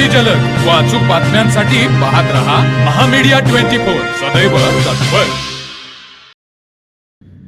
अति जलद. व अचूक बातम्यांसाठी पाहत रहा महामीडिया ट्वेंटी फोर. सदैव तत्पर.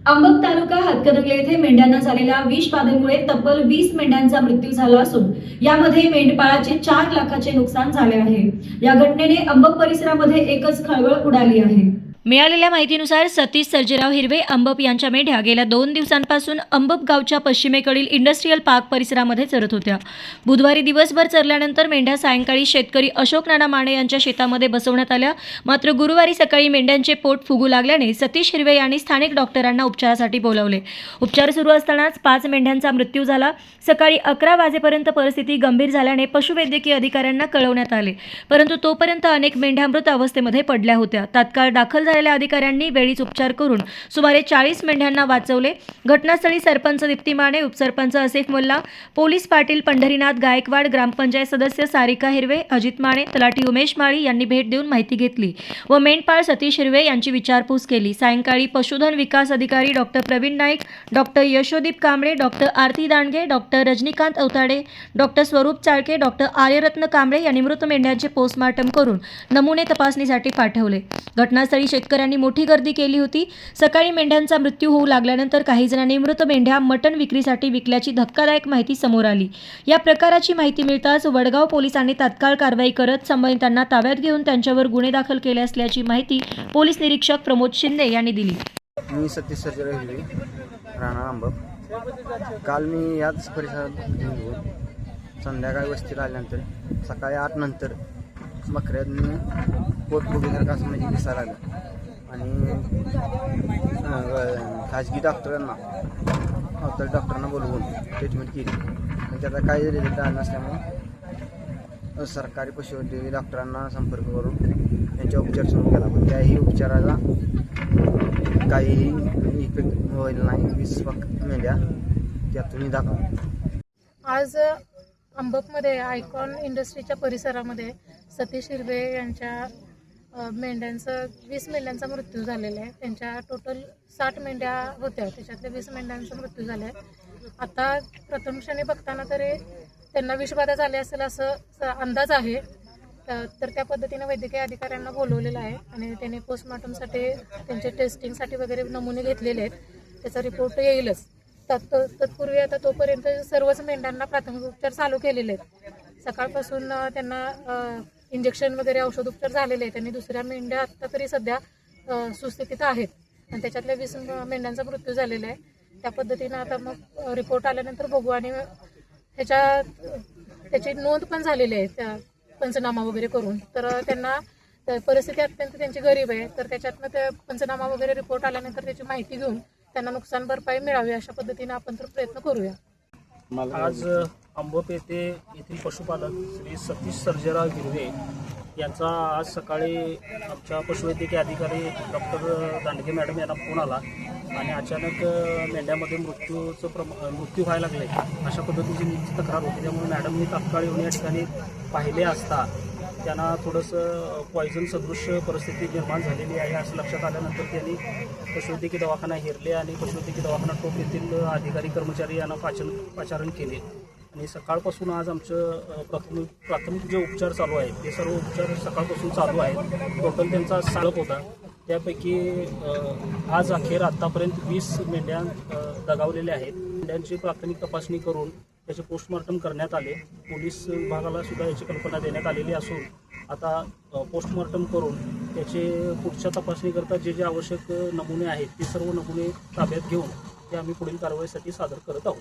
अंबक तालुका हातकदगले येथे मेंढ्यांना झालेल्या विष बाधेमुळे तब्बल वीस मेंढ्यांचा मृत्यू झाला असून यामध्ये मेंढपाळाचे चार लाखाचे नुकसान झाले आहे. या घटनेने अंबक परिसरामध्ये एकच खळबळ उडाली आहे. मिळालेल्या माहितीनुसार सतीश सर्जेराव हिरवे अंबप यांच्या मेंढ्या गेल्या दोन दिवसांपासून अंबप गावच्या पश्चिमेकडील इंडस्ट्रीयल पार्क परिसरामध्ये चरत होत्या. बुधवारी दिवसभर चरल्यानंतर मेंढ्या सायंकाळी शेतकरी अशोक नाना माने यांच्या शेतामध्ये बसवण्यात आल्या. मात्र गुरुवारी सकाळी मेंढ्यांचे पोट फुगू लागल्याने सतीश हिरवे यांनी स्थानिक डॉक्टरांना उपचारासाठी बोलावले. उपचार सुरू असतानाच पाच मेंढ्यांचा मृत्यू झाला. सकाळी अकरा वाजेपर्यंत परिस्थिती गंभीर झाल्याने पशुवैद्यकीय अधिकाऱ्यांना कळवण्यात आले. परंतु तोपर्यंत अनेक मेंढ्या मृत अवस्थेमध्ये पडल्या होत्या. तात्काळ दाखल झालेल्या अधिकाऱ्यांनी वेळीच उपचार करून सुमारे चाळीस मेंढ्यांना वाचवले. घटनास्थळी सरपंच दीप्ती माने उपसरपंच असेफ मुल्ला पोलीस पाटील पंढरीनाथ गायकवाड ग्रामपंचायत सदस्य सारिका हिरवे अजित माने तलाठी उमेश माळी यांनी भेट देऊन माहिती घेतली व मेंढपाळ सतीश हिरवे यांची विचारपूस केली. सायंकाळी पशुधन विकास अधिकारी doctor Pravin Naik doctor Yashodeep Kamble doctor Aarti Dandge doctor Rajnikant Awtade doctor Swaroop Chalke doctor आर्यरत्न Kamble यांनी मृत मेंढ्यांचे पोस्टमार्टम करून नमुने तपासणीसाठी पाठवले. घटनास्थळी शेतकऱ्यांनी मोठी गर्दी केली होती. सकाळी मेंढ्यांचा मृत्यू होऊ लागल्यानंतर काही जणांनी मृत मेंढ्या मटण विक्रीसाठी विकल्याची धक्कादायक माहिती समोर आली. या प्रकाराची माहिती मिळताच वडगाव पोलिसांनी तात्काळ कारवाई करत संबंधितांना ताब्यात घेऊन त्यांच्यावर गुन्हे दाखल केले असल्याची माहिती पोलीस निरीक्षक प्रमोद शिंदे यांनी दिली. मी सतीश राहणार आंबप काल मी याच परिसरात संध्याकाळी वस्तीत आल्यानंतर सकाळी आठ नंतर बकऱ्यांनी पोट असं म्हणजे दिसायला लागलं. आणि खाजगी डॉक्टरांना हॉस्पिटल डॉक्टरांना बोलवून ट्रीटमेंट केली. आणि त्याचा काही रिझल्ट आला नसल्यामुळं सरकारी पशुवैद्यकीय डॉक्टरांना संपर्क करून त्यांचा उपचार सुरू केला. पण त्याही उपचाराला काही इफेक्ट होईल नाही वीस फक्त मेंढ्या त्यातूनही दाखवा आज अंबकमध्ये आयकॉन इंडस्ट्रीच्या परिसरामध्ये सतीश हिरवे यांच्या मेंढ्यांचं वीस मेंढ्यांचा मृत्यू झालेला आहे. त्यांच्या टोटल साठ मेंढ्या होत्या. त्याच्यातल्या वीस मेंढ्यांचा मृत्यू झाला आहे आता प्रथम क्षणी बघताना तरी त्यांना विषबाधा झाली असेल असं स- अंदाज आहे. तर त्या पद्धतीने वैद्यकीय अधिकाऱ्यांना बोलवलेलं आहे आणि त्यांनी पोस्टमॉर्टमसाठी त्यांचे टेस्टिंगसाठी वगैरे नमुने घेतलेले आहेत. त्याचा रिपोर्ट येईलच. तत् तत्पूर्वी आता तोपर्यंत सर्वच मेंढ्यांना प्राथमिक उपचार चालू केलेले आहेत. सकाळपासून त्यांना इंजेक्शन वगैरे औषधोपचार झालेले आहेत. आणि दुसऱ्या मेंढ्या आत्ता तरी सध्या सुस्थितीत आहेत. आणि त्याच्यातल्या वीस मेंढ्यांचा मृत्यू झालेला आहे. त्या पद्धतीनं आता मग रिपोर्ट आल्यानंतर बघू आणि ह्याच्या त्याची नोंद पण झालेली आहे त्या पंचनामा वगैरे करून. तर त्यांना त- परिस्थिती अत्यंत त्यांची गरीब आहे. तर त्याच्यातनं ते पंचनामा वगैरे रिपोर्ट आल्यानंतर त्याची माहिती घेऊन त्यांना नुकसान भरपाई मिळावी अशा पद्धतीने आपण तर प्रयत्न करूया. आज अंबप येथे येथील पशुपालक श्री सतीश सर्जेराव गिरवे यांचा आज सकाळी आमच्या पशुवैद्यकीय अधिकारी डॉक्टर दांडगे मॅडम यांना फोन आला आणि अचानक मेंढ्यामध्ये मृत्यूचं प्रम मृत्यू व्हायला लागले. अशा पद्धतीची निश्चित तक्रार होती. त्यामुळे मॅडमनी तात्काळ येऊन या ठिकाणी पाहिले असता त्यांना थोडंसं पॉयझन सदृश्य परिस्थिती निर्माण झालेली आहे असं लक्षात आल्यानंतर त्यांनी पशुवैद्यकीय दवाखाना हेरले आणि पशुवैद्यकीय दवाखाना टोप येथील अधिकारी कर्मचारी यांना पाचन पाचारण केले. आणि सकाळपासून आज आमचं प्राथमिक प्राथमिक जे उपचार चालू आहेत ते सर्व उपचार सकाळपासून चालू आहेत. टोटल त्यांचा साळप होता. त्यापैकी आज अखेर आत्तापर्यंत वीस मेंढ्या दगावलेल्या आहेत. मेंढ्यांची प्राथमिक तपासणी करून त्याचे पोस्टमॉर्टम करण्यात आले. पोलीस विभागाला सुद्धा याची कल्पना देण्यात आलेली असून आता पोस्टमॉर्टम करून त्याचे पुढच्या तपासणीकरता जे जे आवश्यक नमुने आहेत ते सर्व नमुने ताब्यात घेऊन ते आम्ही पुढील कारवाईसाठी सादर करत आहोत.